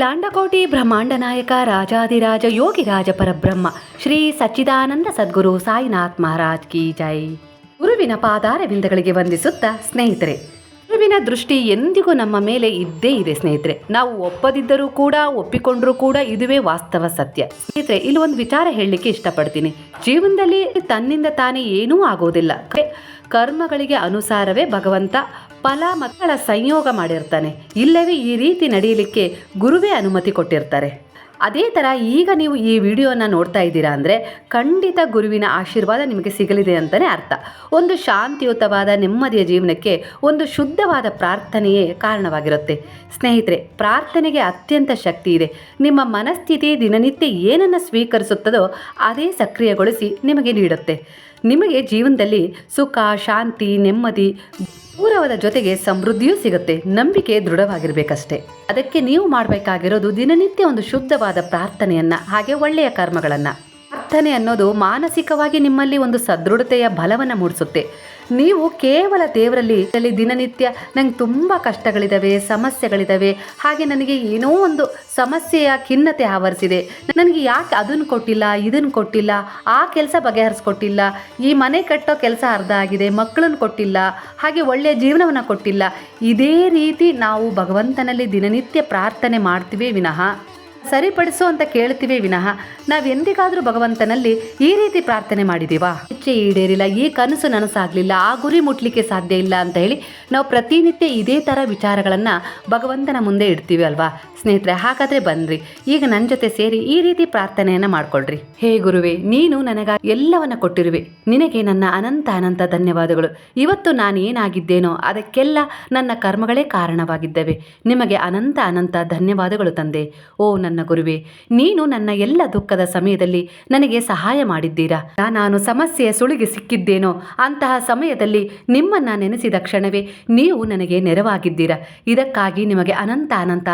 ಅಖಿಲಾಂಡಕೋಟಿ ಬ್ರಹ್ಮಾಂಡ ನಾಯಕ ರಾಜಾದಿರಾಜ ಯೋಗಿರಾಜ ಪರಬ್ರಹ್ಮ, ಶ್ರೀ ಸಚ್ಚಿದಾನಂದ ಸದ್ಗುರು ಸಾಯಿನಾಥ್ ಮಹಾರಾಜ್ ಕಿ ಜೈ. ಗುರುವಿನ ಪಾದಾರವಿಂದಗಳಿಗೆ ವಂದಿಸುತ್ತಾ ಸ್ನೇಹಿತರೆ, ಗುರುವಿನ ದೃಷ್ಟಿ ಎಂದಿಗೂ ನಮ್ಮ ಮೇಲೆ ಇದ್ದೇ ಇದೆ ಸ್ನೇಹಿತರೆ. ನಾವು ಒಪ್ಪದಿದ್ದರೂ ಕೂಡ, ಒಪ್ಪಿಕೊಂಡ್ರೂ ಕೂಡ ಇದುವೇ ವಾಸ್ತವ ಸತ್ಯ. ಸ್ನೇಹಿತರೆ, ಇಲ್ಲಿ ಒಂದು ವಿಚಾರ ಹೇಳಲಿಕ್ಕೆ ಇಷ್ಟಪಡ್ತೀನಿ. ಜೀವನದಲ್ಲಿ ತನ್ನಿಂದ ತಾನೇ ಏನೂ ಆಗೋದಿಲ್ಲ. ಕರ್ಮಗಳಿಗೆ ಅನುಸಾರವೇ ಭಗವಂತ ಫಲ ಮಕ್ಕಳ ಸಂಯೋಗ ಮಾಡಿರ್ತಾನೆ. ಇಲ್ಲವೇ ಈ ರೀತಿ ನಡೆಯಲಿಕ್ಕೆ ಗುರುವೇ ಅನುಮತಿ ಕೊಟ್ಟಿರ್ತಾರೆ. ಅದೇ ಥರ ಈಗ ನೀವು ಈ ವಿಡಿಯೋನ ನೋಡ್ತಾ ಇದ್ದೀರಾ ಅಂದರೆ ಖಂಡಿತ ಗುರುವಿನ ಆಶೀರ್ವಾದ ನಿಮಗೆ ಸಿಗಲಿದೆ ಅಂತಲೇ ಅರ್ಥ. ಒಂದು ಶಾಂತಿಯುತವಾದ, ನೆಮ್ಮದಿಯ ಜೀವನಕ್ಕೆ ಒಂದು ಶುದ್ಧವಾದ ಪ್ರಾರ್ಥನೆಯೇ ಕಾರಣವಾಗಿರುತ್ತೆ. ಸ್ನೇಹಿತರೆ, ಪ್ರಾರ್ಥನೆಗೆ ಅತ್ಯಂತ ಶಕ್ತಿ ಇದೆ. ನಿಮ್ಮ ಮನಸ್ಥಿತಿ ದಿನನಿತ್ಯ ಏನನ್ನು ಸ್ವೀಕರಿಸುತ್ತದೋ ಅದೇ ಸಕ್ರಿಯಗೊಳಿಸಿ ನಿಮಗೆ ನೀಡುತ್ತೆ. ನಿಮಗೆ ಜೀವನದಲ್ಲಿ ಸುಖ, ಶಾಂತಿ, ನೆಮ್ಮದಿ, ಗೌರವದ ಜೊತೆಗೆ ಸಮೃದ್ಧಿಯೂ ಸಿಗುತ್ತೆ. ನಂಬಿಕೆ ದೃಢವಾಗಿರಬೇಕಷ್ಟೇ. ಅದಕ್ಕೆ ನೀವು ಮಾಡಬೇಕಾಗಿರೋದು ದಿನನಿತ್ಯ ಒಂದು ಶುದ್ಧವಾದ ಪ್ರಾರ್ಥನೆಯನ್ನ, ಹಾಗೆ ಒಳ್ಳೆಯ ಕರ್ಮಗಳನ್ನ. ಪ್ರಾರ್ಥನೆ ಅನ್ನೋದು ಮಾನಸಿಕವಾಗಿ ನಿಮ್ಮಲ್ಲಿ ಒಂದು ಸದೃಢತೆಯ ಬಲವನ್ನು ಮೂಡಿಸುತ್ತೆ. ನೀವು ಕೇವಲ ದೇವರಲ್ಲಿ ಅಲ್ಲಿ ದಿನನಿತ್ಯ ನಂಗೆ ತುಂಬ ಕಷ್ಟಗಳಿದ್ದಾವೆ ಸಮಸ್ಯೆಗಳಿದ್ದಾವೆ ಹಾಗೆ ನನಗೆ ಏನೋ ಒಂದು ಸಮಸ್ಯೆಯ ಖಿನ್ನತೆ ಆವರಿಸಿದೆ. ನನಗೆ ಯಾಕೆ ಅದನ್ನು ಕೊಟ್ಟಿಲ್ಲ, ಇದನ್ನು ಕೊಟ್ಟಿಲ್ಲ, ಆ ಕೆಲಸ ಬಗೆಹರಿಸ್ಕೊಟ್ಟಿಲ್ಲ, ಈ ಮನೆ ಕಟ್ಟೋ ಕೆಲಸ ಅರ್ಧ ಆಗಿದೆ, ಮಕ್ಕಳನ್ನು ಕೊಟ್ಟಿಲ್ಲ, ಹಾಗೆ ಒಳ್ಳೆಯ ಜೀವನವನ್ನು ಕೊಟ್ಟಿಲ್ಲ. ಇದೇ ರೀತಿ ನಾವು ಭಗವಂತನಲ್ಲಿ ದಿನನಿತ್ಯ ಪ್ರಾರ್ಥನೆ ಮಾಡ್ತೀವಿ ವಿನಃ. ಸರಿಪಡಿಸು ಅಂತ ಕೇಳ್ತೀವಿ ವಿನಃ. ನಾವು ಎಂದಿಗಾದರೂ ಭಗವಂತನಲ್ಲಿ ಈ ರೀತಿ ಪ್ರಾರ್ಥನೆ ಮಾಡಿದೀವಾ? ಇಚ್ಛೆ ಈಡೇರಿಲ್ಲ, ಈ ಕನಸು ನನಸಾಗಲಿಲ್ಲ, ಆ ಗುರಿ ಮುಟ್ಲಿಕ್ಕೆ ಸಾಧ್ಯ ಇಲ್ಲ ಅಂತ ಹೇಳಿ ನಾವು ಪ್ರತಿನಿತ್ಯ ಇದೇ ಥರ ವಿಚಾರಗಳನ್ನು ಭಗವಂತನ ಮುಂದೆ ಇಡ್ತೀವಿ ಅಲ್ವಾ? ಸ್ನೇಹಿತರೆ, ಹಾಗಾದ್ರೆ ಬನ್ರಿ. ಈಗ ನನ್ನ ಜೊತೆ ಸೇರಿ ಈ ರೀತಿ ಪ್ರಾರ್ಥನೆಯನ್ನ ಮಾಡ್ಕೊಳ್ರಿ. ಹೇ ಗುರುವೆ, ನೀನು ನನಗ ಎಲ್ಲವನ್ನ ಕೊಟ್ಟಿರುವೆ. ನಿನಗೆ ನನ್ನ ಅನಂತ ಅನಂತ ಧನ್ಯವಾದಗಳು. ಇವತ್ತು ನಾನು ಏನಾಗಿದ್ದೇನೋ ಅದಕ್ಕೆಲ್ಲ ನನ್ನ ಕರ್ಮಗಳೇ ಕಾರಣವಾಗಿದ್ದವೆ. ನಿಮಗೆ ಅನಂತ ಅನಂತ ಧನ್ಯವಾದಗಳು ತಂದೆ. ಓ ನನ್ನ ಗುರುವೆ, ನೀನು ನನ್ನ ಎಲ್ಲ ದುಃಖದ ಸಮಯದಲ್ಲಿ ನನಗೆ ಸಹಾಯ ಮಾಡಿದ್ದೀರಾ? ನಾನು ಸಮಸ್ಯೆಯ ಸುಳಿಗೆ ಸಿಕ್ಕಿದ್ದೇನೋ ಅಂತಹ ಸಮಯದಲ್ಲಿ ನಿಮ್ಮನ್ನ ನೆನೆಸಿದ ಕ್ಷಣವೇ ನೀವು ನನಗೆ ನೆರವಾಗಿದ್ದೀರಾ? ಇದಕ್ಕಾಗಿ ನಿಮಗೆ ಅನಂತ ಅನಂತ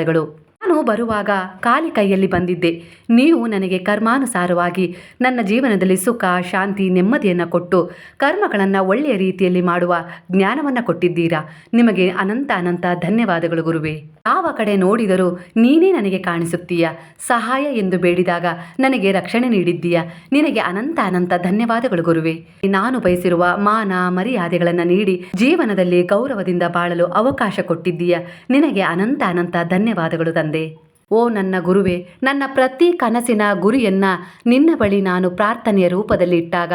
ಧನ್ಯವಾದಗಳು. ಬರುವಾಗ ಖಾಲಿ ಕೈಯಲ್ಲಿ ಬಂದಿದ್ದೆ. ನೀವು ನನಗೆ ಕರ್ಮಾನುಸಾರವಾಗಿ ನನ್ನ ಜೀವನದಲ್ಲಿ ಸುಖ, ಶಾಂತಿ, ನೆಮ್ಮದಿಯನ್ನು ಕೊಟ್ಟು ಕರ್ಮಗಳನ್ನು ಒಳ್ಳೆಯ ರೀತಿಯಲ್ಲಿ ಮಾಡುವ ಜ್ಞಾನವನ್ನು ಕೊಟ್ಟಿದ್ದೀರಾ? ನಿಮಗೆ ಅನಂತ ಅನಂತ ಧನ್ಯವಾದಗಳು ಗುರುವೆ. ಯಾವ ಕಡೆ ನೋಡಿದರೂ ನೀನೇ ನನಗೆ ಕಾಣಿಸುತ್ತೀಯ? ಸಹಾಯ ಎಂದು ಬೇಡಿದಾಗ ನನಗೆ ರಕ್ಷಣೆ ನೀಡಿದ್ದೀಯ? ನಿನಗೆ ಅನಂತ ಅನಂತ ಧನ್ಯವಾದಗಳು ಗುರುವೆ. ನಾನು ಬಯಸಿರುವ ಮಾನ ಮರ್ಯಾದೆಗಳನ್ನು ನೀಡಿ ಜೀವನದಲ್ಲಿ ಗೌರವದಿಂದ ಬಾಳಲು ಅವಕಾಶ ಕೊಟ್ಟಿದ್ದೀಯ? ನಿನಗೆ ಅನಂತ ಅನಂತ ಧನ್ಯವಾದಗಳು ತಂದೆ. ಓ ನನ್ನ ಗುರುವೆ, ನನ್ನ ಪ್ರತಿ ಕನಸಿನ ಗುರಿಯನ್ನ ನಿನ್ನ ಬಳಿ ನಾನು ಪ್ರಾರ್ಥನೆಯ ರೂಪದಲ್ಲಿ ಇಟ್ಟಾಗ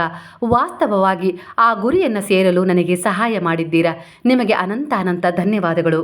ವಾಸ್ತವವಾಗಿ ಆ ಗುರಿಯನ್ನು ಸೇರಲು ನನಗೆ ಸಹಾಯ ಮಾಡಿದ್ದೀರಾ? ನಿಮಗೆ ಅನಂತ ಅನಂತ ಧನ್ಯವಾದಗಳು.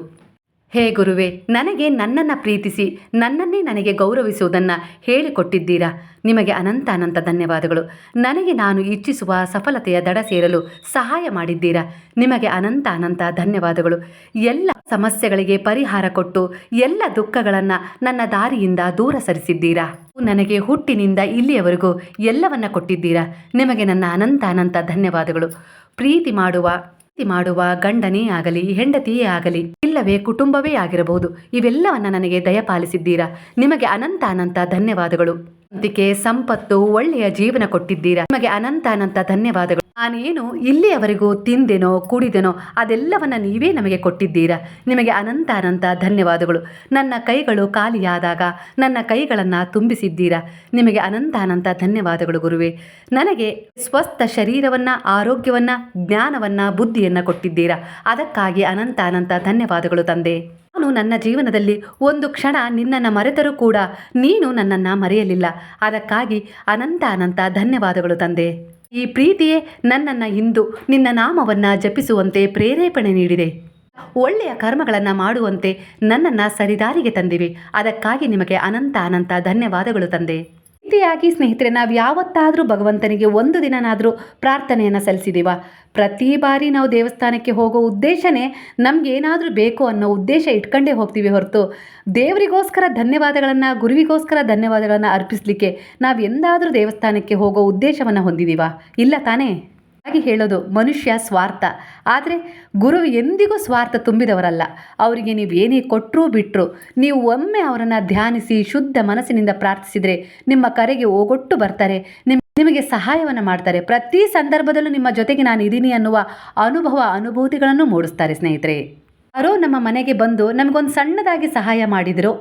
ಹೇ ಗುರುವೆ, ನನಗೆ ನನ್ನನ್ನು ಪ್ರೀತಿಸಿ ನನ್ನನ್ನೇ ನನಗೆ ಗೌರವಿಸುವುದನ್ನು ಹೇಳಿಕೊಟ್ಟಿದ್ದೀರಾ? ನಿಮಗೆ ಅನಂತ ಅನಂತ ಧನ್ಯವಾದಗಳು. ನನಗೆ ನಾನು ಇಚ್ಛಿಸುವ ಸಫಲತೆಯ ದಡ ಸೇರಲು ಸಹಾಯ ಮಾಡಿದ್ದೀರಾ? ನಿಮಗೆ ಅನಂತ ಅನಂತ ಧನ್ಯವಾದಗಳು. ಎಲ್ಲ ಸಮಸ್ಯೆಗಳಿಗೆ ಪರಿಹಾರ ಕೊಟ್ಟು ಎಲ್ಲ ದುಃಖಗಳನ್ನು ನನ್ನ ದಾರಿಯಿಂದ ದೂರ ಸರಿಸಿದ್ದೀರಾ? ನನಗೆ ಹುಟ್ಟಿನಿಂದ ಇಲ್ಲಿಯವರೆಗೂ ಎಲ್ಲವನ್ನ ಕೊಟ್ಟಿದ್ದೀರಾ? ನಿಮಗೆ ನನ್ನ ಅನಂತ ಅನಂತ ಧನ್ಯವಾದಗಳು. ಪ್ರೀತಿ ಮಾಡುವ ಪ್ರೀತಿ ಮಾಡುವ ಗಂಡನೇ ಆಗಲಿ, ಹೆಂಡತಿಯೇ ಆಗಲಿ, ಇಲ್ಲವೇ ಕುಟುಂಬವೇ ಆಗಿರಬಹುದು. ಇವೆಲ್ಲವನ್ನ ನನಗೆ ದಯಪಾಲಿಸಿದ್ದೀರಾ? ನಿಮಗೆ ಅನಂತ ಅನಂತ ಧನ್ಯವಾದಗಳು. ಅದಕ್ಕೆ ಸಂಪತ್ತು, ಒಳ್ಳೆಯ ಜೀವನ ಕೊಟ್ಟಿದ್ದೀರಾ? ನಿಮಗೆ ಅನಂತ ಅನಂತ ಧನ್ಯವಾದಗಳು. ನಾನೇನು ಇಲ್ಲಿಯವರೆಗೂ ತಿಂದೆನೋ, ಕುಡಿದೆನೋ, ಅದೆಲ್ಲವನ್ನ ನೀವೇ ನಮಗೆ ಕೊಟ್ಟಿದ್ದೀರಾ? ನಿಮಗೆ ಅನಂತ ಅನಂತ ಧನ್ಯವಾದಗಳು. ನನ್ನ ಕೈಗಳು ಖಾಲಿಯಾದಾಗ ನನ್ನ ಕೈಗಳನ್ನು ತುಂಬಿಸಿದ್ದೀರಾ? ನಿಮಗೆ ಅನಂತ ಅನಂತ ಧನ್ಯವಾದಗಳು ಗುರುವೆ. ನನಗೆ ಸ್ವಸ್ಥ ಶರೀರವನ್ನ, ಆರೋಗ್ಯವನ್ನ, ಜ್ಞಾನವನ್ನ, ಬುದ್ಧಿಯನ್ನ ಕೊಟ್ಟಿದ್ದೀರಾ? ಅದಕ್ಕಾಗಿ ಅನಂತ ಅನಂತ ಧನ್ಯವಾದಗಳು ತಂದೆ. ನಾನು ನನ್ನ ಜೀವನದಲ್ಲಿ ಒಂದು ಕ್ಷಣ ನಿನ್ನನ್ನು ಮರೆತರೂ ಕೂಡ ನೀನು ನನ್ನನ್ನು ಮರೆಯಲಿಲ್ಲ. ಅದಕ್ಕಾಗಿ ಅನಂತ ಅನಂತ ಧನ್ಯವಾದಗಳು ತಂದೆ. ಈ ಪ್ರೀತಿಯೇ ನನ್ನನ್ನು ಇಂದು ನಿನ್ನ ನಾಮವನ್ನು ಜಪಿಸುವಂತೆ ಪ್ರೇರೇಪಣೆ ನೀಡಿದೆ. ಒಳ್ಳೆಯ ಕರ್ಮಗಳನ್ನು ಮಾಡುವಂತೆ ನನ್ನನ್ನು ಸರಿದಾರಿಗೆ ತಂದಿವೆ. ಅದಕ್ಕಾಗಿ ನಿಮಗೆ ಅನಂತ ಅನಂತ ಧನ್ಯವಾದಗಳು ತಂದೆ. ರೀತಿಯಾಗಿ ಸ್ನೇಹಿತರೆ, ನಾವು ಯಾವತ್ತಾದರೂ ಭಗವಂತನಿಗೆ ಒಂದು ದಿನನಾದರೂ ಪ್ರಾರ್ಥನೆಯನ್ನು ಸಲ್ಲಿಸಿದ್ದೀವ ಪ್ರತಿ ಬಾರಿ ನಾವು ದೇವಸ್ಥಾನಕ್ಕೆ ಹೋಗೋ ಉದ್ದೇಶನೇ ನಮಗೇನಾದರೂ ಬೇಕು ಅನ್ನೋ ಉದ್ದೇಶ ಇಟ್ಕೊಂಡೇ ಹೋಗ್ತೀವಿ ಹೊರತು. ದೇವರಿಗೋಸ್ಕರ ಧನ್ಯವಾದಗಳನ್ನು, ಗುರುವಿಗೋಸ್ಕರ ಧನ್ಯವಾದಗಳನ್ನು ಅರ್ಪಿಸಲಿಕ್ಕೆ ನಾವು ಎಂದಾದರೂ ದೇವಸ್ಥಾನಕ್ಕೆ ಹೋಗೋ ಉದ್ದೇಶವನ್ನು ಹೊಂದಿದ್ದೀವ ಇಲ್ಲ ತಾನೇ? ಹಾಗೆ ಹೇಳೋದು ಮನುಷ್ಯ ಸ್ವಾರ್ಥ. ಆದರೆ ಗುರು ಎಂದಿಗೂ ಸ್ವಾರ್ಥ ತುಂಬಿದವರಲ್ಲ. ಅವರಿಗೆ ನೀವು ಏನೇ ಕೊಟ್ಟರೂ ಬಿಟ್ಟರು ನೀವು ಒಮ್ಮೆ ಅವರನ್ನು ಧ್ಯಾನಿಸಿ ಶುದ್ಧ ಮನಸ್ಸಿನಿಂದ ಪ್ರಾರ್ಥಿಸಿದರೆ ನಿಮ್ಮ ಕರೆಗೆ ಓಗೊಟ್ಟು ಬರ್ತಾರೆ ನಿಮ್ಮ ನಿಮಗೆ ಸಹಾಯವನ್ನು ಮಾಡ್ತಾರೆ. ಪ್ರತಿ ಸಂದರ್ಭದಲ್ಲೂ ನಿಮ್ಮ ಜೊತೆಗೆ ನಾನು ಇದ್ದೀನಿ ಅನ್ನುವ ಅನುಭವ, ಅನುಭೂತಿಗಳನ್ನು ಮೂಡಿಸ್ತಾರೆ ಸ್ನೇಹಿತರೆ. ಯಾರೋ ನಮ್ಮ ಮನೆಗೆ ಬಂದು ನಮಗೊಂದು ಸಣ್ಣದಾಗಿ ಸಹಾಯ ಮಾಡಿದ್ರು.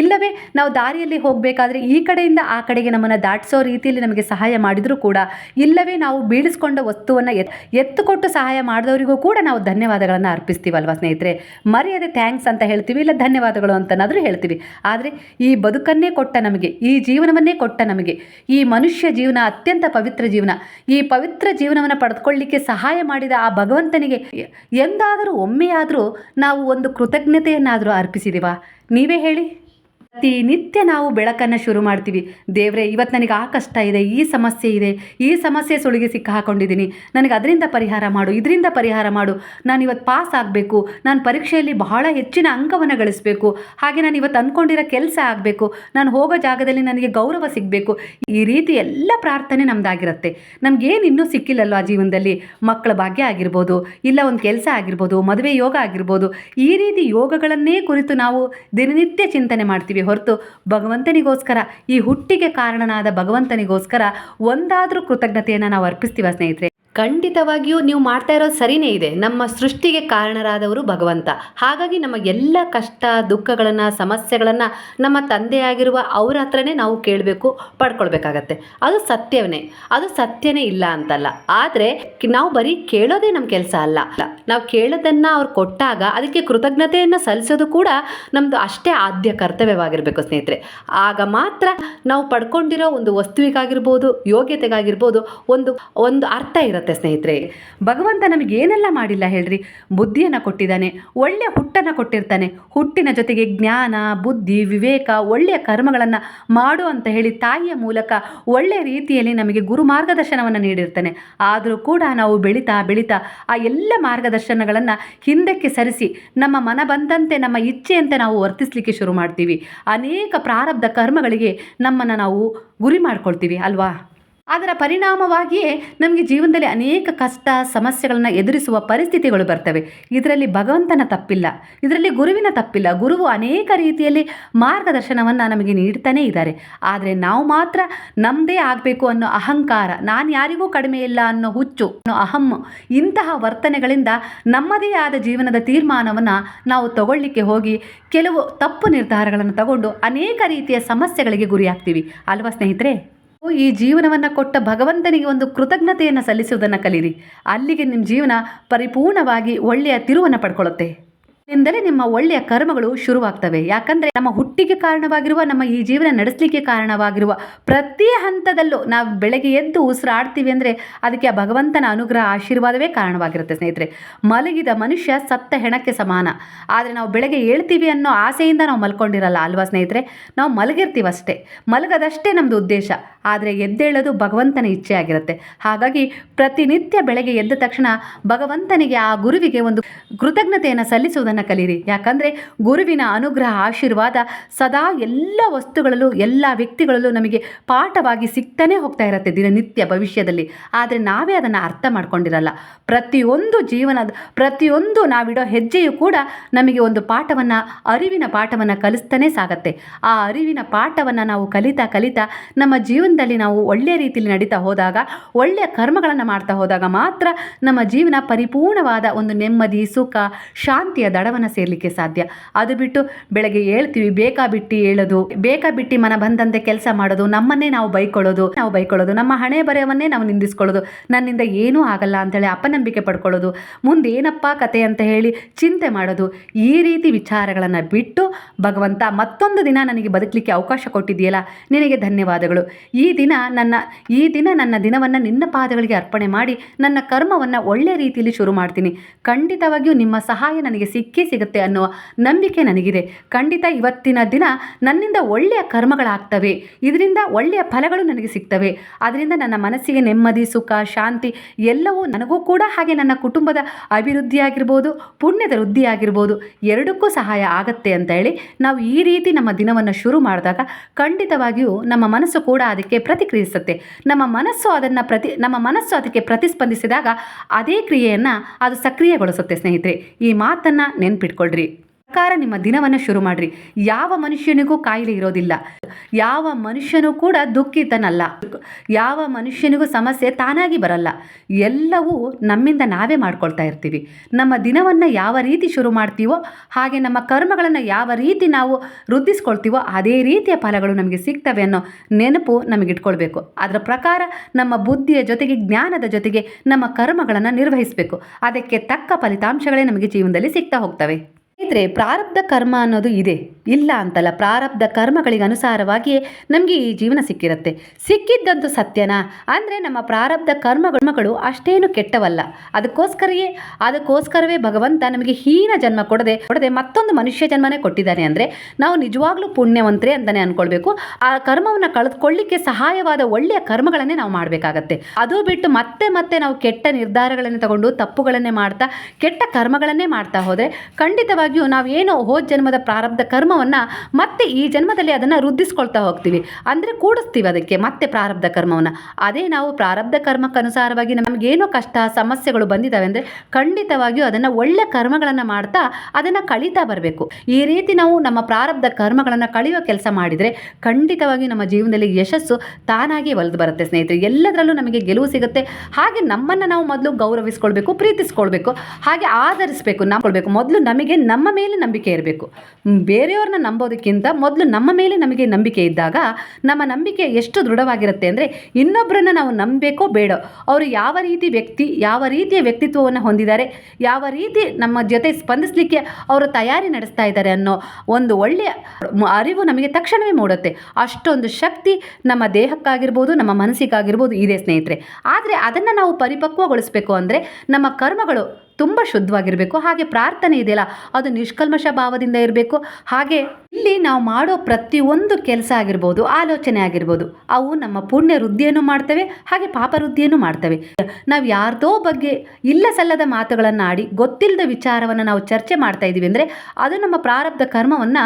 ಇಲ್ಲವೇ, ನಾವು ದಾರಿಯಲ್ಲಿ ಹೋಗಬೇಕಾದ್ರೆ ಈ ಕಡೆಯಿಂದ ಆ ಕಡೆಗೆ ನಮ್ಮನ್ನು ದಾಟಿಸೋ ರೀತಿಯಲ್ಲಿ ನಮಗೆ ಸಹಾಯ ಮಾಡಿದರೂ ಕೂಡ, ಇಲ್ಲವೇ ನಾವು ಬೀಳಿಸ್ಕೊಂಡ ವಸ್ತುವನ್ನು ಎತ್, ಎತ್ತುಕೊಟ್ಟು ಸಹಾಯ ಮಾಡಿದವರಿಗೂ ಕೂಡ ನಾವು ಧನ್ಯವಾದಗಳನ್ನು ಅರ್ಪಿಸ್ತೀವಲ್ವಾ ಸ್ನೇಹಿತರೆ? ಮರ್ಯಾದೆ ಥ್ಯಾಂಕ್ಸ್ ಅಂತ ಹೇಳ್ತೀವಿ, ಇಲ್ಲ ಧನ್ಯವಾದಗಳು ಅಂತನಾದರೂ ಹೇಳ್ತೀವಿ. ಆದರೆ ಈ ಬದುಕನ್ನೇ ಕೊಟ್ಟ ನಮಗೆ, ಈ ಜೀವನವನ್ನೇ ಕೊಟ್ಟ ನಮಗೆ, ಈ ಮನುಷ್ಯ ಜೀವನ ಅತ್ಯಂತ ಪವಿತ್ರ ಜೀವನ, ಈ ಪವಿತ್ರ ಜೀವನವನ್ನು ಪಡೆದುಕೊಳ್ಳಿಕ್ಕೆ ಸಹಾಯ ಮಾಡಿದ ಆ ಭಗವಂತನಿಗೆ, ಎಂದಾದರೂ ಒಮ್ಮೆಯಾದರೂ ನಾವು ಒಂದು ಕೃತಜ್ಞತೆಯನ್ನಾದರೂ ಅರ್ಪಿಸಿದೀವಾ. ನೀವೇ ಹೇಳಿ. ಪ್ರತಿನಿತ್ಯ ನಾವು ಬೆಳಕನ್ನು ಶುರು ಮಾಡ್ತೀವಿ. ದೇವರೇ ಇವತ್ತು ನನಗೆ ಆ ಕಷ್ಟ ಇದೆ, ಈ ಸಮಸ್ಯೆ ಇದೆ, ಈ ಸಮಸ್ಯೆ ಸುಳಿಗೆ ಸಿಕ್ಕ ಹಾಕೊಂಡಿದ್ದೀನಿ ನನಗೆ ಅದರಿಂದ ಪರಿಹಾರ ಮಾಡು, ಇದರಿಂದ ಪರಿಹಾರ ಮಾಡು. ನಾನು ಇವತ್ತು ಪಾಸ್ ಆಗಬೇಕು, ನಾನು ಪರೀಕ್ಷೆಯಲ್ಲಿ ಬಹಳ ಹೆಚ್ಚಿನ ಅಂಕವನ್ನು ಗಳಿಸಬೇಕು. ಹಾಗೆ ನಾನು ಇವತ್ತು ಅಂದ್ಕೊಂಡಿರೋ ಕೆಲಸ ಆಗಬೇಕು, ನಾನು ಹೋಗೋ ಜಾಗದಲ್ಲಿ ನನಗೆ ಗೌರವ ಸಿಗಬೇಕು. ಈ ರೀತಿ ಎಲ್ಲ ಪ್ರಾರ್ಥನೆ ನಮ್ಮದಾಗಿರುತ್ತೆ ನಮಗೇನು ಇನ್ನೂ ಸಿಕ್ಕಿಲ್ಲಲ್ವ ಆ ಜೀವನದಲ್ಲಿ? ಮಕ್ಕಳ ಭಾಗ್ಯ ಆಗಿರ್ಬೋದು, ಇಲ್ಲ ಒಂದು ಕೆಲಸ ಆಗಿರ್ಬೋದು, ಮದುವೆ ಯೋಗ ಆಗಿರ್ಬೋದು, ಈ ರೀತಿ ಯೋಗಗಳನ್ನೇ ಕುರಿತು ನಾವು ದಿನನಿತ್ಯ ಚಿಂತನೆ ಮಾಡ್ತೀವಿ. ಹೊರತು ಭಗವಂತನಿಗೋಸ್ಕರ ಈ ಹುಟ್ಟಿಗೆ ಕಾರಣನಾದ ಭಗವಂತನಿಗೋಸ್ಕರ ಒಂದಾದರೂ ಕೃತಜ್ಞತೆಯನ್ನು ನಾವು ಅರ್ಪಿಸ್ತೀವ ಸ್ನೇಹಿತರೆ. ಖಂಡಿತವಾಗಿಯೂ ನೀವು ಮಾಡ್ತಾ ಇರೋದು ಸರಿಯೇ ಇದೆ. ನಮ್ಮ ಸೃಷ್ಟಿಗೆ ಕಾರಣರಾದವರು ಭಗವಂತ. ಹಾಗಾಗಿ ನಮ್ಮ ಎಲ್ಲ ಕಷ್ಟ, ದುಃಖಗಳನ್ನು, ಸಮಸ್ಯೆಗಳನ್ನು ನಮ್ಮ ತಂದೆಯಾಗಿರುವ ಅವ್ರ ಹತ್ರನೇ ನಾವು ಕೇಳಬೇಕು, ಪಡ್ಕೊಳ್ಬೇಕಾಗತ್ತೆ. ಅದು ಸತ್ಯವೇ ಅದು ಸತ್ಯನೇ ಇಲ್ಲ ಅಂತಲ್ಲ. ಆದರೆ ನಾವು ಬರೀ ಕೇಳೋದೇ ನಮ್ಮ ಕೆಲಸ ಅಲ್ಲ. ನಾವು ಕೇಳೋದನ್ನು ಅವ್ರು ಕೊಟ್ಟಾಗ ಅದಕ್ಕೆ ಕೃತಜ್ಞತೆಯನ್ನು ಸಲ್ಲಿಸೋದು ಕೂಡ ನಮ್ಮದು ಅಷ್ಟೇ ಆದ್ಯ ಕರ್ತವ್ಯವಾಗಿರಬೇಕು ಸ್ನೇಹಿತರೆ. ಆಗ ಮಾತ್ರ ನಾವು ಪಡ್ಕೊಂಡಿರೋ ಒಂದು ವಸ್ತುವಿಗಾಗಿರ್ಬೋದು, ಯೋಗ್ಯತೆಗಾಗಿರ್ಬೋದು ಒಂದು ಒಂದು ಅರ್ಥ ಇರುತ್ತೆ. ಸ್ನೇಹಿತರೆ, ಭಗವಂತ ನಮಗೆ ಏನೆಲ್ಲ ಮಾಡಿಲ್ಲ ಹೇಳ್ರಿ? ಬುದ್ಧಿಯನ್ನು ಕೊಟ್ಟಿದ್ದಾನೆ ಒಳ್ಳೆಯ ಹುಟ್ಟನ್ನು ಕೊಟ್ಟಿರ್ತಾನೆ. ಹುಟ್ಟಿನ ಜೊತೆಗೆ ಜ್ಞಾನ, ಬುದ್ಧಿ, ವಿವೇಕ, ಒಳ್ಳೆಯ ಕರ್ಮಗಳನ್ನು ಮಾಡು ಅಂತ ಹೇಳಿ ತಾಯಿಯ ಮೂಲಕ ಒಳ್ಳೆಯ ರೀತಿಯಲ್ಲಿ ನಮಗೆ ಗುರು ಮಾರ್ಗದರ್ಶನವನ್ನು ನೀಡಿರ್ತಾನೆ. ಆದರೂ ಕೂಡ ನಾವು ಬೆಳೀತಾ ಬೆಳೀತಾ ಆ ಎಲ್ಲ ಮಾರ್ಗದರ್ಶನಗಳನ್ನು ಹಿಂದಕ್ಕೆ ಸರಿಸಿ, ನಮ್ಮ ಮನ ಬಂದಂತೆ, ನಮ್ಮ ಇಚ್ಛೆಯಂತೆ ನಾವು ವರ್ತಿಸಲಿಕ್ಕೆ ಶುರು ಮಾಡ್ತೀವಿ. ಅನೇಕ ಪ್ರಾರಬ್ಧ ಕರ್ಮಗಳಿಗೆ ನಮ್ಮನ್ನು ನಾವು ಗುರಿ ಮಾಡ್ಕೊಳ್ತೀವಿ, ಅಲ್ವಾ? ಅದರ ಪರಿಣಾಮವಾಗಿಯೇ ನಮಗೆ ಜೀವನದಲ್ಲಿ ಅನೇಕ ಕಷ್ಟ, ಸಮಸ್ಯೆಗಳನ್ನು ಎದುರಿಸುವ ಪರಿಸ್ಥಿತಿಗಳು ಬರ್ತವೆ. ಇದರಲ್ಲಿ ಭಗವಂತನ ತಪ್ಪಿಲ್ಲ. ಇದರಲ್ಲಿ ಗುರುವಿನ ತಪ್ಪಿಲ್ಲ. ಗುರುವು ಅನೇಕ ರೀತಿಯಲ್ಲಿ ಮಾರ್ಗದರ್ಶನವನ್ನು ನಮಗೆ ನೀಡ್ತಾನೇ ಇದ್ದಾರೆ. ಆದರೆ ನಾವು ಮಾತ್ರ ನಮ್ಮದೇ ಆಗಬೇಕು ಅನ್ನೋ ಅಹಂಕಾರ, ನಾನು ಯಾರಿಗೂ ಕಡಿಮೆ ಇಲ್ಲ ಅನ್ನೋ ಹುಚ್ಚು, ಅನ್ನೋ ಅಹಂ, ಇಂತಹ ವರ್ತನೆಗಳಿಂದ ನಮ್ಮದೇ ಆದ ಜೀವನದ ತೀರ್ಮಾನವನ್ನು ನಾವು ತಗೊಳ್ಳಿಕ್ಕೆ ಹೋಗಿ ಕೆಲವು ತಪ್ಪು ನಿರ್ಧಾರಗಳನ್ನು ತಗೊಂಡು ಅನೇಕ ರೀತಿಯ ಸಮಸ್ಯೆಗಳಿಗೆ ಗುರಿಯಾಗ್ತೀವಿ. ಅಲ್ವಾ ಸ್ನೇಹಿತರೆ? ಈ ಜೀವನವನ್ನು ಕೊಟ್ಟ ಭಗವಂತನಿಗೆ ಒಂದು ಕೃತಜ್ಞತೆಯನ್ನು ಸಲ್ಲಿಸುವುದನ್ನು ಕಲೀರಿ. ಅಲ್ಲಿಗೆ ನಿಮ್ಮ ಜೀವನ ಪರಿಪೂರ್ಣವಾಗಿ ಒಳ್ಳೆಯ ತಿರುವನ್ನು ಪಡ್ಕೊಳ್ಳುತ್ತೆ. ಇಂದಲೇ ನಿಮ್ಮ ಒಳ್ಳೆಯ ಕರ್ಮಗಳು ಶುರುವಾಗ್ತವೆ. ಯಾಕಂದರೆ ನಮ್ಮ ಹುಟ್ಟಿಗೆ ಕಾರಣವಾಗಿರುವ, ನಮ್ಮ ಈ ಜೀವನ ನಡೆಸಲಿಕ್ಕೆ ಕಾರಣವಾಗಿರುವ ಪ್ರತಿ ಹಂತದಲ್ಲೂ ನಾವು ಬೆಳಗ್ಗೆ ಎದ್ದು ಉಸಿರಾಡ್ತೀವಿ ಅಂದರೆ ಅದಕ್ಕೆ ಆ ಭಗವಂತನ ಅನುಗ್ರಹ, ಆಶೀರ್ವಾದವೇ ಕಾರಣವಾಗಿರುತ್ತೆ ಸ್ನೇಹಿತರೆ. ಮಲಗಿದ ಮನುಷ್ಯ ಸತ್ತ ಹೆಣಕ್ಕೆ ಸಮಾನ. ಆದರೆ ನಾವು ಬೆಳಗ್ಗೆ ಏಳ್ತೀವಿ ಅನ್ನೋ ಆಸೆಯಿಂದ ನಾವು ಮಲ್ಕೊಂಡಿರಲ್ಲ ಅಲ್ವಾ ಸ್ನೇಹಿತರೆ? ನಾವು ಮಲಗಿರ್ತೀವಿ ಅಷ್ಟೇ. ಮಲಗದಷ್ಟೇ ನಮ್ಮದು ಉದ್ದೇಶ. ಆದರೆ ಎದ್ದೇಳೋದು ಭಗವಂತನ ಇಚ್ಛೆ ಆಗಿರುತ್ತೆ. ಹಾಗಾಗಿ ಪ್ರತಿನಿತ್ಯ ಬೆಳಗ್ಗೆ ಎದ್ದ ತಕ್ಷಣ ಭಗವಂತನಿಗೆ ಆ ಗುರುವಿಗೆ ಒಂದು ಕೃತಜ್ಞತೆಯನ್ನು ಸಲ್ಲಿಸುವುದನ್ನು ಕಲೀರಿ. ಯಾಕಂದರೆ ಗುರುವಿನ ಅನುಗ್ರಹ, ಆಶೀರ್ವಾದ ಸದಾ ಎಲ್ಲ ವಸ್ತುಗಳಲ್ಲೂ, ಎಲ್ಲ ವ್ಯಕ್ತಿಗಳಲ್ಲೂ ನಮಗೆ ಪಾಠವಾಗಿ ಸಿಗ್ತಾನೆ ಹೋಗ್ತಾ ಇರುತ್ತೆ ದಿನನಿತ್ಯ ಭವಿಷ್ಯದಲ್ಲಿ. ಆದರೆ ನಾವೇ ಅದನ್ನು ಅರ್ಥ ಮಾಡ್ಕೊಂಡಿರಲ್ಲ. ಪ್ರತಿಯೊಂದು ಜೀವನದ, ಪ್ರತಿಯೊಂದು ನಾವಿಡೋ ಹೆಜ್ಜೆಯು ಕೂಡ ನಮಗೆ ಒಂದು ಪಾಠವನ್ನು, ಅರಿವಿನ ಪಾಠವನ್ನು ಕಲಿಸ್ತಾನೆ ಸಾಗತ್ತೆ. ಆ ಅರಿವಿನ ಪಾಠವನ್ನು ನಾವು ಕಲಿತಾ ಕಲಿತಾ ನಮ್ಮ ಜೀವನದಲ್ಲಿ ನಾವು ಒಳ್ಳೆಯ ರೀತಿಯಲ್ಲಿ ನಡೀತಾ ಹೋದಾಗ ಒಳ್ಳೆಯ ಕರ್ಮಗಳನ್ನು ಮಾಡ್ತಾ ಹೋದಾಗ ಮಾತ್ರ ನಮ್ಮ ಜೀವನ ಪರಿಪೂರ್ಣವಾದ ಒಂದು ನೆಮ್ಮದಿ, ಸುಖ, ಶಾಂತಿಯ ದಡವನ್ನು ಸೇರಲಿಕ್ಕೆ ಸಾಧ್ಯ. ಅದು ಬಿಟ್ಟು ಬೆಳಗ್ಗೆ ಹೇಳ್ತೀವಿ, ಬೇಕಾ ಬಿಟ್ಟು ಹೇಳೋದು, ಬೇಕಾ ಬಿಟ್ಟು ಮನ ಬಂದಂತೆ ಕೆಲಸ ಮಾಡೋದು, ನಮ್ಮನ್ನೇ ನಾವು ಬೈಕೊಳ್ಳೋದು ನಾವು ಬೈಕೊಳ್ಳೋದು, ನಮ್ಮ ಹಣೆ ಬರೆಯವನ್ನೇ ನಾವು ನಿಂದಿಸ್ಕೊಳ್ಳೋದು, ನನ್ನಿಂದ ಏನೂ ಆಗಲ್ಲ ಅಂತೇಳಿ ಅಪನಂಬಿಕೆ ಪಡ್ಕೊಳ್ಳೋದು, ಮುಂದೆ ಏನಪ್ಪ ಕತೆ ಅಂತ ಹೇಳಿ ಚಿಂತೆ ಮಾಡೋದು, ಈ ರೀತಿ ವಿಚಾರಗಳನ್ನು ಬಿಟ್ಟು ಭಗವಂತ ಮತ್ತೊಂದು ದಿನ ನನಗೆ ಬದುಕಲಿಕ್ಕೆ ಅವಕಾಶ ಕೊಟ್ಟಿದೆಯಲ್ಲ ನಿನಗೆ ಧನ್ಯವಾದಗಳು. ಈ ದಿನ ನನ್ನ, ಈ ದಿನ ನನ್ನ ದಿನವನ್ನು ನಿನ್ನ ಪಾದಗಳಿಗೆ ಅರ್ಪಣೆ ಮಾಡಿ ನನ್ನ ಕರ್ಮವನ್ನು ಒಳ್ಳೆ ರೀತಿಯಲ್ಲಿ ಶುರು ಮಾಡ್ತೀನಿ. ಖಂಡಿತವಾಗಿಯೂ ನಿಮ್ಮ ಸಹಾಯ ನನಗೆ ಸಿಕ್ಕೇ ಸಿಗುತ್ತೆ ಅನ್ನುವ ನಂಬಿಕೆ ನನಗಿದೆ. ಖಂಡಿತ ಇವತ್ತಿನ ದಿನ ನನ್ನಿಂದ ಒಳ್ಳೆಯ ಕರ್ಮಗಳಾಗ್ತವೆ. ಇದರಿಂದ ಒಳ್ಳೆಯ ಫಲಗಳು ನನಗೆ ಸಿಗ್ತವೆ. ಅದರಿಂದ ನನ್ನ ಮನಸ್ಸಿಗೆ ನೆಮ್ಮದಿ, ಸುಖ, ಶಾಂತಿ ಎಲ್ಲವೂ ನನಗೂ ಕೂಡ ಹಾಗೆ ನನ್ನ ಕುಟುಂಬದ ಅಭಿವೃದ್ಧಿ ಆಗಿರ್ಬೋದು ಪುಣ್ಯದ ವೃದ್ಧಿ ಆಗಿರ್ಬೋದು ಎರಡಕ್ಕೂ ಸಹಾಯ ಆಗತ್ತೆ ಅಂತ ಹೇಳಿ ನಾವು ಈ ರೀತಿ ನಮ್ಮ ದಿನವನ್ನು ಶುರು ಮಾಡಿದಾಗ ಖಂಡಿತವಾಗಿಯೂ ನಮ್ಮ ಮನಸ್ಸು ಕೂಡ ಅದಕ್ಕೆ ಪ್ರತಿಕ್ರಿಯಿಸುತ್ತೆ. ನಮ್ಮ ಮನಸ್ಸು ಅದನ್ನು ಪ್ರತಿ, ನಮ್ಮ ಮನಸ್ಸು ಅದಕ್ಕೆ ಪ್ರತಿಸ್ಪಂದಿಸಿದಾಗ ಅದೇ ಕ್ರಿಯೆಯನ್ನು ಅದು ಸಕ್ರಿಯಗೊಳಿಸುತ್ತೆ ಸ್ನೇಹಿತರೆ. ಈ ಮಾತನ್ನು ನೆನ್ಪಿಟ್ಕೊಳ್ರಿ. ಪ್ರಕಾರ ನಿಮ್ಮ ದಿನವನ್ನು ಶುರು ಮಾಡ್ರಿ. ಯಾವ ಮನುಷ್ಯನಿಗೂ ಕಾಯಿಲೆ ಇರೋದಿಲ್ಲ. ಯಾವ ಮನುಷ್ಯನೂ ಕೂಡ ದುಃಖಿತನಲ್ಲ. ಯಾವ ಮನುಷ್ಯನಿಗೂ ಸಮಸ್ಯೆ ತಾನಾಗಿ ಬರಲ್ಲ. ಎಲ್ಲವೂ ನಮ್ಮಿಂದ ನಾವೇ ಮಾಡ್ಕೊಳ್ತಾ ಇರ್ತೀವಿ. ನಮ್ಮ ದಿನವನ್ನು ಯಾವ ರೀತಿ ಶುರು ಮಾಡ್ತೀವೋ, ಹಾಗೆ ನಮ್ಮ ಕರ್ಮಗಳನ್ನು ಯಾವ ರೀತಿ ನಾವು ವೃದ್ಧಿಸ್ಕೊಳ್ತೀವೋ, ಅದೇ ರೀತಿಯ ಫಲಗಳು ನಮಗೆ ಸಿಗ್ತವೆ ಅನ್ನೋ ನೆನಪು ನಮಗೆ ಇಟ್ಕೊಳ್ಬೇಕು. ಅದರ ಪ್ರಕಾರ ನಮ್ಮ ಬುದ್ಧಿಯ ಜೊತೆಗೆ, ಜ್ಞಾನದ ಜೊತೆಗೆ ನಮ್ಮ ಕರ್ಮಗಳನ್ನು ನಿರ್ವಹಿಸಬೇಕು. ಅದಕ್ಕೆ ತಕ್ಕ ಫಲಿತಾಂಶಗಳೇ ನಮಗೆ ಜೀವನದಲ್ಲಿ ಸಿಗ್ತಾ ಹೋಗ್ತವೆ. ಸ್ನೇಹಿತರೆ, ಪ್ರಾರಬ್ಧ ಕರ್ಮ ಅನ್ನೋದು ಇದೆ. ಇಲ್ಲ ಅಂತಲ್ಲ, ಪ್ರಾರಬ್ಧ ಕರ್ಮಗಳಿಗೆ ಅನುಸಾರವಾಗಿಯೇ ನಮಗೆ ಈ ಜೀವನ ಸಿಕ್ಕಿರುತ್ತೆ. ಸಿಕ್ಕಿದ್ದಂತೂ ಸತ್ಯನಾ? ಅಂದರೆ ನಮ್ಮ ಪ್ರಾರಬ್ಧ ಕರ್ಮ ಕರ್ಮಗಳು ಅಷ್ಟೇನು ಕೆಟ್ಟವಲ್ಲ. ಅದಕ್ಕೋಸ್ಕರವೇ ಅದಕ್ಕೋಸ್ಕರವೇ ಭಗವಂತ ನಮಗೆ ಹೀನ ಜನ್ಮ ಕೊಡದೆ ಕೊಡದೆ ಮತ್ತೊಂದು ಮನುಷ್ಯ ಜನ್ಮನೇ ಕೊಟ್ಟಿದ್ದಾನೆ ಅಂದರೆ ನಾವು ನಿಜವಾಗ್ಲೂ ಪುಣ್ಯವಂತರೇ ಅಂತಲೇ ಅಂದ್ಕೊಳ್ಬೇಕು ಆ ಕರ್ಮವನ್ನು ಕಳೆದುಕೊಳ್ಳಿಕ್ಕೆ ಸಹಾಯವಾದ ಒಳ್ಳೆಯ ಕರ್ಮಗಳನ್ನೇ ನಾವು ಮಾಡಬೇಕಾಗತ್ತೆ. ಅದು ಬಿಟ್ಟು ಮತ್ತೆ ಮತ್ತೆ ನಾವು ಕೆಟ್ಟ ನಿರ್ಧಾರಗಳನ್ನು ತಗೊಂಡು ತಪ್ಪುಗಳನ್ನೇ ಮಾಡ್ತಾ, ಕೆಟ್ಟ ಕರ್ಮಗಳನ್ನೇ ಮಾಡ್ತಾ ಹೋದರೆ ಖಂಡಿತವಾಗಿಯೂ ಏನೋ ಹೋದ ಜನ್ಮದ ಪ್ರಾರಬ್ಧ ಕರ್ಮವನ್ನು ಮತ್ತೆ ಈ ಜನ್ಮದಲ್ಲಿ ಅದನ್ನು ವೃದ್ಧಿಸ್ಕೊಳ್ತಾ ಹೋಗ್ತೀವಿ. ಅಂದರೆ ಕೂಡಿಸ್ತೀವಿ ಅದಕ್ಕೆ ಮತ್ತೆ ಪ್ರಾರಬ್ಧ ಕರ್ಮವನ್ನು. ಅದೇ ನಾವು ಪ್ರಾರಬ್ಧ ಕರ್ಮಕ್ಕನುಸಾರವಾಗಿ ನಮಗೇನೋ ಕಷ್ಟ, ಸಮಸ್ಯೆಗಳು ಬಂದಿದ್ದಾವೆ ಅಂದರೆ ಖಂಡಿತವಾಗಿಯೂ ಅದನ್ನು ಒಳ್ಳೆ ಕರ್ಮಗಳನ್ನು ಮಾಡ್ತಾ ಅದನ್ನು ಕಳೀತಾ ಬರಬೇಕು. ಈ ರೀತಿ ನಾವು ನಮ್ಮ ಪ್ರಾರಬ್ಧ ಕರ್ಮಗಳನ್ನು ಕಳೆಯುವ ಕೆಲಸ ಮಾಡಿದರೆ ಖಂಡಿತವಾಗಿಯೂ ನಮ್ಮ ಜೀವನದಲ್ಲಿ ಯಶಸ್ಸು ತಾನಾಗಿ ಒಲಿದು ಬರುತ್ತೆ ಸ್ನೇಹಿತರೆ. ಎಲ್ಲದರಲ್ಲೂ ನಮಗೆ ಗೆಲುವು ಸಿಗುತ್ತೆ. ಹಾಗೆ ನಮ್ಮನ್ನು ನಾವು ಮೊದಲು ಗೌರವಿಸ್ಕೊಳ್ಬೇಕು, ಪ್ರೀತಿಸ್ಕೊಳ್ಬೇಕು, ಹಾಗೆ ಆಧರಿಸಬೇಕು ಕೊಡಬೇಕು ಮೊದಲು ನಮಗೆ ನಮ್ಮ ಮೇಲೆ ನಂಬಿಕೆ ಇರಬೇಕು. ಬೇರೆಯವ್ರನ್ನ ನಂಬೋದಕ್ಕಿಂತ ಮೊದಲು ನಮ್ಮ ಮೇಲೆ ನಮಗೆ ನಂಬಿಕೆ ಇದ್ದಾಗ ನಮ್ಮ ನಂಬಿಕೆ ಎಷ್ಟು ದೃಢವಾಗಿರುತ್ತೆ ಅಂದರೆ ಇನ್ನೊಬ್ಬರನ್ನ ನಾವು ನಂಬಬೇಕೋ ಬೇಡೋ, ಅವರು ಯಾವ ರೀತಿ ವ್ಯಕ್ತಿ, ಯಾವ ರೀತಿಯ ವ್ಯಕ್ತಿತ್ವವನ್ನು ಹೊಂದಿದ್ದಾರೆ, ಯಾವ ರೀತಿ ನಮ್ಮ ಜೊತೆ ಸ್ಪಂದಿಸಲಿಕ್ಕೆ ಅವರು ತಯಾರಿ ನಡೆಸ್ತಾ ಇದ್ದಾರೆ ಅನ್ನೋ ಒಂದು ಒಳ್ಳೆಯ ಅರಿವು ನಮಗೆ ತಕ್ಷಣವೇ ಮೂಡುತ್ತೆ. ಅಷ್ಟೊಂದು ಶಕ್ತಿ ನಮ್ಮ ದೇಹಕ್ಕಾಗಿರ್ಬೋದು, ನಮ್ಮ ಮನಸ್ಸಿಗಾಗಿರ್ಬೋದು ಇದೆ ಸ್ನೇಹಿತರೆ. ಆದರೆ ಅದನ್ನು ನಾವು ಪರಿಪಕ್ವಗೊಳಿಸಬೇಕು ಅಂದರೆ ನಮ್ಮ ಕರ್ಮಗಳು ತುಂಬ ಶುದ್ಧವಾಗಿರಬೇಕು. ಹಾಗೆ ಪ್ರಾರ್ಥನೆ ಇದೆಯಲ್ಲ ಅದು ನಿಷ್ಕಲ್ಮಶ ಭಾವದಿಂದ ಇರಬೇಕು. ಹಾಗೆ ಇಲ್ಲಿ ನಾವು ಮಾಡೋ ಪ್ರತಿಯೊಂದು ಕೆಲಸ ಆಗಿರ್ಬೋದು, ಆಲೋಚನೆ ಆಗಿರ್ಬೋದು, ಅವು ನಮ್ಮ ಪುಣ್ಯ ವೃದ್ಧಿಯನ್ನು ಮಾಡ್ತವೆ, ಹಾಗೆ ಪಾಪ ವೃದ್ಧಿಯನ್ನು ಮಾಡ್ತವೆ. ನಾವು ಯಾರ್ದೋ ಬಗ್ಗೆ ಇಲ್ಲ ಸಲ್ಲದ ಮಾತುಗಳನ್ನು ಆಡಿ ಗೊತ್ತಿಲ್ಲದ ವಿಚಾರವನ್ನು ನಾವು ಚರ್ಚೆ ಮಾಡ್ತಾ ಇದ್ದೀವಿ ಅಂದರೆ, ಅದು ನಮ್ಮ ಪ್ರಾರಬ್ಧ ಕರ್ಮವನ್ನು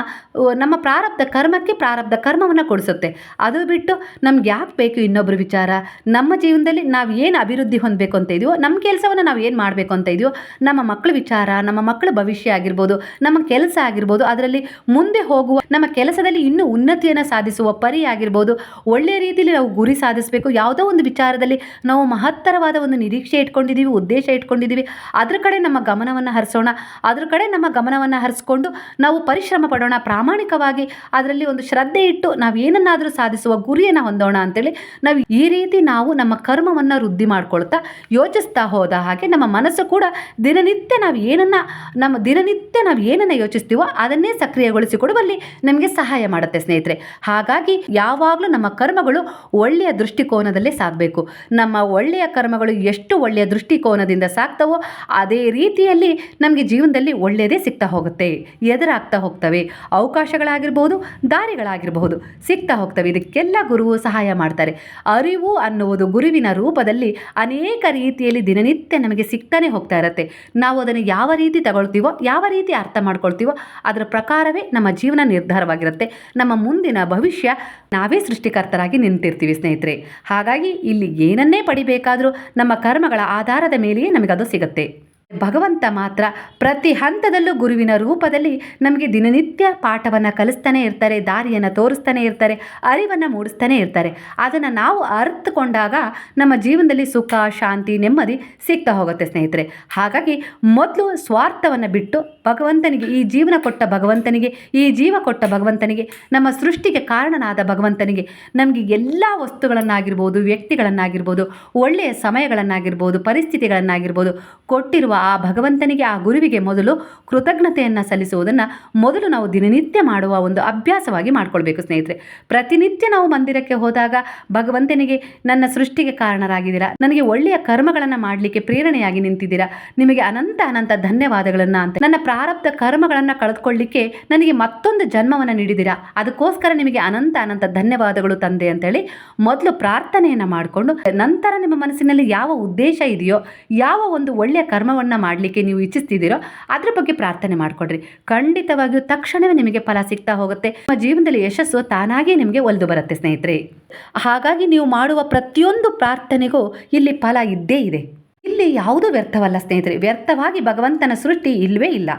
ನಮ್ಮ ಪ್ರಾರಬ್ಧ ಕರ್ಮಕ್ಕೆ ಪ್ರಾರಬ್ಧ ಕರ್ಮವನ್ನು ಕೊಡಿಸುತ್ತೆ. ಅದು ಬಿಟ್ಟು ನಮ್ಗೆ ಯಾಕೆ ಬೇಕು ಇನ್ನೊಬ್ಬರ ವಿಚಾರ? ನಮ್ಮ ಜೀವನದಲ್ಲಿ ನಾವು ಏನು ಅಭಿವೃದ್ಧಿ ಹೊಂದಬೇಕು ಅಂತ ಇದೆಯೋ ನಮ್ಮ ಕೆಲಸವನ್ನು ನಾವು ಏನು ಮಾಡಬೇಕು ಅಂತ ಇದೆಯೋ, ನಮ್ಮ ಮಕ್ಕಳ ವಿಚಾರ, ನಮ್ಮ ಮಕ್ಕಳ ಭವಿಷ್ಯ ಆಗಿರ್ಬೋದು, ನಮ್ಮ ಕೆಲಸ ಆಗಿರ್ಬೋದು, ಅದರಲ್ಲಿ ಮುಂದೆ ಹೋಗುವ, ನಮ್ಮ ಕೆಲಸದಲ್ಲಿ ಇನ್ನೂ ಉನ್ನತಿಯನ್ನು ಸಾಧಿಸುವ ಪರಿ ಆಗಿರ್ಬೋದು. ಒಳ್ಳೆಯ ರೀತಿಯಲ್ಲಿ ನಾವು ಗುರಿ ಸಾಧಿಸಬೇಕು. ಯಾವುದೋ ಒಂದು ವಿಚಾರದಲ್ಲಿ ನಾವು ಮಹತ್ತರವಾದ ಒಂದು ನಿರೀಕ್ಷೆ ಇಟ್ಕೊಂಡಿದ್ದೀವಿ ಉದ್ದೇಶ ಇಟ್ಕೊಂಡಿದ್ದೀವಿ ಅದ್ರ ಕಡೆ ನಮ್ಮ ಗಮನವನ್ನು ಹರಿಸೋಣ. ಅದ್ರ ಕಡೆ ನಮ್ಮ ಗಮನವನ್ನು ಹರಿಸ್ಕೊಂಡು ನಾವು ಪರಿಶ್ರಮ ಪಡೋಣ. ಪ್ರಾಮಾಣಿಕವಾಗಿ ಅದರಲ್ಲಿ ಒಂದು ಶ್ರದ್ಧೆ ಇಟ್ಟು ನಾವು ಏನನ್ನಾದರೂ ಸಾಧಿಸುವ ಗುರಿಯನ್ನು ಹೊಂದೋಣ ಅಂತೇಳಿ ನಾವು ಈ ರೀತಿ ನಾವು ನಮ್ಮ ಕರ್ಮವನ್ನು ವೃದ್ಧಿ ಮಾಡ್ಕೊಳ್ತಾ ಯೋಚಿಸ್ತಾ ಹೋದ ಹಾಗೆ ನಮ್ಮ ಮನಸ್ಸು ಕೂಡ ದಿನನಿತ್ಯ ನಾವು ಏನನ್ನ, ನಮ್ಮ ದಿನನಿತ್ಯ ನಾವು ಏನನ್ನ ಯೋಚಿಸ್ತೀವೋ ಅದನ್ನೇ ಸಕ್ರಿಯಗೊಳಿಸಿಕೊಡುವಲ್ಲಿ ನಮಗೆ ಸಹಾಯ ಮಾಡುತ್ತೆ ಸ್ನೇಹಿತರೆ. ಹಾಗಾಗಿ ಯಾವಾಗಲೂ ನಮ್ಮ ಕರ್ಮಗಳು ಒಳ್ಳೆಯ ದೃಷ್ಟಿಕೋನದಲ್ಲೇ ಸಾಗಬೇಕು ನಮ್ಮ ಒಳ್ಳೆಯ ಕರ್ಮಗಳು ಎಷ್ಟು ಒಳ್ಳೆಯ ದೃಷ್ಟಿಕೋನದಿಂದ ಸಾಗ್ತವೋ ಅದೇ ರೀತಿಯಲ್ಲಿ ನಮಗೆ ಜೀವನದಲ್ಲಿ ಒಳ್ಳೆಯದೇ ಸಿಗ್ತಾ ಹೋಗುತ್ತೆ. ಎದುರಾಗ್ತಾ ಹೋಗ್ತವೆ. ಅವಕಾಶಗಳಾಗಿರ್ಬೋದು, ದಾರಿಗಳಾಗಿರಬಹುದು ಸಿಗ್ತಾ ಹೋಗ್ತವೆ. ಇದಕ್ಕೆಲ್ಲ ಗುರುವು ಸಹಾಯ ಮಾಡ್ತಾರೆ. ಅರಿವು ಅನ್ನುವುದು ಗುರುವಿನ ರೂಪದಲ್ಲಿ ಅನೇಕ ರೀತಿಯಲ್ಲಿ ದಿನನಿತ್ಯ ನಮಗೆ ಸಿಗ್ತಾನೆ ಹೋಗ್ತಾ ಇರುತ್ತೆ. ನಾವು ಅದನ್ನು ಯಾವ ರೀತಿ ತಗೊಳ್ತೀವೋ, ಯಾವ ರೀತಿ ಅರ್ಥ ಮಾಡ್ಕೊಳ್ತೀವೋ ಅದರ ಪ್ರಕಾರವೇ ನಮ್ಮ ಜೀವನ ನಿರ್ಧಾರವಾಗಿರುತ್ತೆ. ನಮ್ಮ ಮುಂದಿನ ಭವಿಷ್ಯ ನಾವೇ ಸೃಷ್ಟಿಕರ್ತರಾಗಿ ನಿಂತಿರ್ತೀವಿ ಸ್ನೇಹಿತರೆ. ಹಾಗಾಗಿ ಇಲ್ಲಿ ಏನನ್ನೇ ಪಡಿಬೇಕಾದರೂ ನಮ್ಮ ಕರ್ಮಗಳ ಆಧಾರದ ಮೇಲೆಯೇ ನಮಗದು ಸಿಗುತ್ತೆ. ಭಗವಂತ ಮಾತ್ರ ಪ್ರತಿ ಹಂತದಲ್ಲೂ ಗುರುವಿನ ರೂಪದಲ್ಲಿ ನಮಗೆ ದಿನನಿತ್ಯ ಪಾಠವನ್ನು ಕಲಿಸ್ತಾನೆ ಇರ್ತಾರೆ, ದಾರಿಯನ್ನು ತೋರಿಸ್ತಾನೆ ಇರ್ತಾರೆ, ಅರಿವನ್ನು ಮೂಡಿಸ್ತಾನೆ ಇರ್ತಾರೆ. ಅದನ್ನು ನಾವು ಅರ್ಥಕೊಂಡಾಗ ನಮ್ಮ ಜೀವನದಲ್ಲಿ ಸುಖ, ಶಾಂತಿ, ನೆಮ್ಮದಿ ಸಿಗ್ತಾ ಹೋಗುತ್ತೆ ಸ್ನೇಹಿತರೆ. ಹಾಗಾಗಿ ಮೊದಲು ಸ್ವಾರ್ಥವನ್ನು ಬಿಟ್ಟು ಭಗವಂತನಿಗೆ, ಈ ಜೀವನ ಕೊಟ್ಟ ಭಗವಂತನಿಗೆ, ಈ ಜೀವ ಕೊಟ್ಟ ಭಗವಂತನಿಗೆ, ನಮ್ಮ ಸೃಷ್ಟಿಗೆ ಕಾರಣನಾದ ಭಗವಂತನಿಗೆ ನಮಗೆ ಎಲ್ಲ ವಸ್ತುಗಳನ್ನಾಗಿರ್ಬೋದು, ವ್ಯಕ್ತಿಗಳನ್ನಾಗಿರ್ಬೋದು, ಒಳ್ಳೆಯ ಸಮಯಗಳನ್ನಾಗಿರ್ಬೋದು, ಪರಿಸ್ಥಿತಿಗಳನ್ನಾಗಿರ್ಬೋದು, ಕೊಟ್ಟಿರುವ ಆ ಭಗವಂತನಿಗೆ, ಆ ಗುರುವಿಗೆ ಮೊದಲು ಕೃತಜ್ಞತೆಯನ್ನು ಸಲ್ಲಿಸುವುದನ್ನು ಮೊದಲು ನಾವು ದಿನನಿತ್ಯ ಮಾಡುವ ಒಂದು ಅಭ್ಯಾಸವಾಗಿ ಮಾಡ್ಕೊಳ್ಬೇಕು ಸ್ನೇಹಿತರೆ. ಪ್ರತಿನಿತ್ಯ ನಾವು ಮಂದಿರಕ್ಕೆ ಹೋದಾಗ ಭಗವಂತನಿಗೆ ನನ್ನ ಸೃಷ್ಟಿಗೆ ಕಾರಣರಾಗಿದ್ದೀರಾ? ನನಗೆ ಒಳ್ಳೆಯ ಕರ್ಮಗಳನ್ನು ಮಾಡಲಿಕ್ಕೆ ಪ್ರೇರಣೆಯಾಗಿ ನಿಂತಿದ್ದೀರಾ? ನಿಮಗೆ ಅನಂತ ಅನಂತ ಧನ್ಯವಾದಗಳನ್ನು ಅಂತ. ನನ್ನ ಪ್ರಾರಬ್ಧ ಕರ್ಮಗಳನ್ನು ಕಳೆದುಕೊಳ್ಳಿಕ್ಕೆ ನನಗೆ ಮತ್ತೊಂದು ಜನ್ಮವನ್ನು ನೀಡಿದ್ದೀರಾ? ಅದಕ್ಕೋಸ್ಕರ ನಿಮಗೆ ಅನಂತ ಅನಂತ ಧನ್ಯವಾದಗಳು ತಂದೆ ಅಂತೇಳಿ ಮೊದಲು ಪ್ರಾರ್ಥನೆಯನ್ನು ಮಾಡಿಕೊಂಡು ನಂತರ ನಿಮ್ಮ ಮನಸ್ಸಿನಲ್ಲಿ ಯಾವ ಉದ್ದೇಶ ಇದೆಯೋ, ಯಾವ ಒಂದು ಒಳ್ಳೆಯ ಕರ್ಮವನ್ನು ಮಾಡಲಿಕ್ಕೆ ನೀವು ಇಚ್ಛಿಸ್ತಿದ್ದೀರೋ ಅದ್ರ ಬಗ್ಗೆ ಪ್ರಾರ್ಥನೆ ಮಾಡಿಕೊಡ್ರಿ. ಖಂಡಿತವಾಗಿಯೂ ತಕ್ಷಣವೇ ನಿಮಗೆ ಫಲ ಸಿಗ್ತಾ ಹೋಗುತ್ತೆ. ನಿಮ್ಮ ಜೀವನದಲ್ಲಿ ಯಶಸ್ಸು ತಾನಾಗೇ ನಿಮಗೆ ಒಲಿದು ಬರುತ್ತೆ ಸ್ನೇಹಿತರೆ. ಹಾಗಾಗಿ ನೀವು ಮಾಡುವ ಪ್ರತಿಯೊಂದು ಪ್ರಾರ್ಥನೆಗೂ ಇಲ್ಲಿ ಫಲ ಇದ್ದೇ ಇದೆ. ಇಲ್ಲಿ ಯಾವುದೂ ವ್ಯರ್ಥವಲ್ಲ ಸ್ನೇಹಿತರೆ. ವ್ಯರ್ಥವಾಗಿ ಭಗವಂತನ ಸೃಷ್ಟಿ ಇಲ್ಲವೇ ಇಲ್ಲ.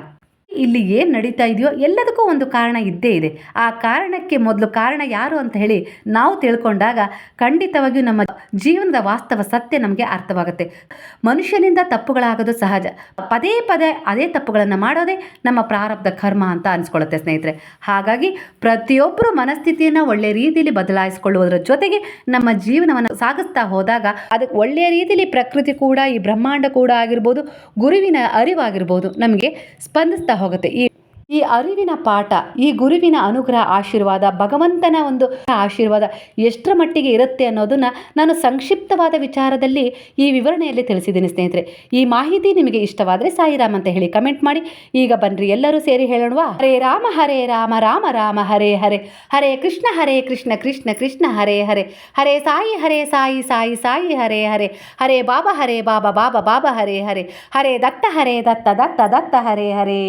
ಇಲ್ಲಿ ಏನು ನಡೀತಾ ಇದೆಯೋ ಎಲ್ಲದಕ್ಕೂ ಒಂದು ಕಾರಣ ಇದ್ದೇ ಇದೆ. ಆ ಕಾರಣಕ್ಕೆ ಮೊದಲು ಕಾರಣ ಯಾರು ಅಂತ ಹೇಳಿ ನಾವು ತಿಳ್ಕೊಂಡಾಗ ಖಂಡಿತವಾಗಿಯೂ ನಮ್ಮ ಜೀವನದ ವಾಸ್ತವ ಸತ್ಯ ನಮಗೆ ಅರ್ಥವಾಗುತ್ತೆ. ಮನುಷ್ಯನಿಂದ ತಪ್ಪುಗಳಾಗೋದು ಸಹಜ. ಪದೇ ಪದೇ ಅದೇ ತಪ್ಪುಗಳನ್ನು ಮಾಡೋದೇ ನಮ್ಮ ಪ್ರಾರಬ್ಧ ಕರ್ಮ ಅಂತ ಅನಿಸ್ಕೊಳ್ಳುತ್ತೆ ಸ್ನೇಹಿತರೆ. ಹಾಗಾಗಿ ಪ್ರತಿಯೊಬ್ಬರು ಮನಸ್ಥಿತಿಯನ್ನು ಒಳ್ಳೆಯ ರೀತಿಯಲ್ಲಿ ಬದಲಾಯಿಸಿಕೊಳ್ಳುವುದರ ಜೊತೆಗೆ ನಮ್ಮ ಜೀವನವನ್ನು ಸಾಗಿಸ್ತಾ ಹೋದಾಗ ಅದಕ್ಕೆ ಒಳ್ಳೆಯ ರೀತಿಯಲ್ಲಿ ಪ್ರಕೃತಿ ಕೂಡ ಈ ಬ್ರಹ್ಮಾಂಡ ಕೂಡ ಆಗಿರ್ಬೋದು, ಗುರುವಿನ ಅರಿವಾಗಿರ್ಬೋದು ನಮಗೆ ಸ್ಪಂದಿಸ್ತಾ ಹೋಗುತ್ತೆ. ಈ ಈ ಅರಿವಿನ ಪಾಠ, ಈ ಗುರುವಿನ ಅನುಗ್ರಹ ಆಶೀರ್ವಾದ, ಭಗವಂತನ ಒಂದು ಆಶೀರ್ವಾದ ಎಷ್ಟರ ಮಟ್ಟಿಗೆ ಇರುತ್ತೆ ಅನ್ನೋದನ್ನು ನಾನು ಸಂಕ್ಷಿಪ್ತವಾದ ವಿಚಾರದಲ್ಲಿ ಈ ವಿವರಣೆಯಲ್ಲಿ ತಿಳಿಸಿದ್ದೀನಿ ಸ್ನೇಹಿತರೆ. ಈ ಮಾಹಿತಿ ನಿಮಗೆ ಇಷ್ಟವಾದರೆ ಸಾಯಿರಾಮ್ ಅಂತ ಹೇಳಿ ಕಮೆಂಟ್ ಮಾಡಿ. ಈಗ ಬನ್ನಿರಿ ಎಲ್ಲರೂ ಸೇರಿ ಹೇಳೋಣವಾ? ಹರೇ ರಾಮ ಹರೇ ರಾಮ ರಾಮ ರಾಮ, ಹರೇ ಹರೇ. ಹರೇ ಕೃಷ್ಣ ಹರೇ ಕೃಷ್ಣ ಕೃಷ್ಣ ಕೃಷ್ಣ, ಹರೇ ಹರೇ. ಹರೇ ಸಾಯಿ ಹರೇ ಸಾಯಿ ಸಾಯಿ ಸಾಯಿ, ಹರೇ ಹರೇ. ಹರೇ ಬಾಬಾ ಹರೇ ಬಾಬಾ ಬಾಬಾ ಬಾಬಾ, ಹರೇ ಹರೇ. ಹರೇ ದತ್ತ ಹರೇ ದತ್ತ ದತ್ತ ದತ್ತ, ಹರೇ ಹರೇ.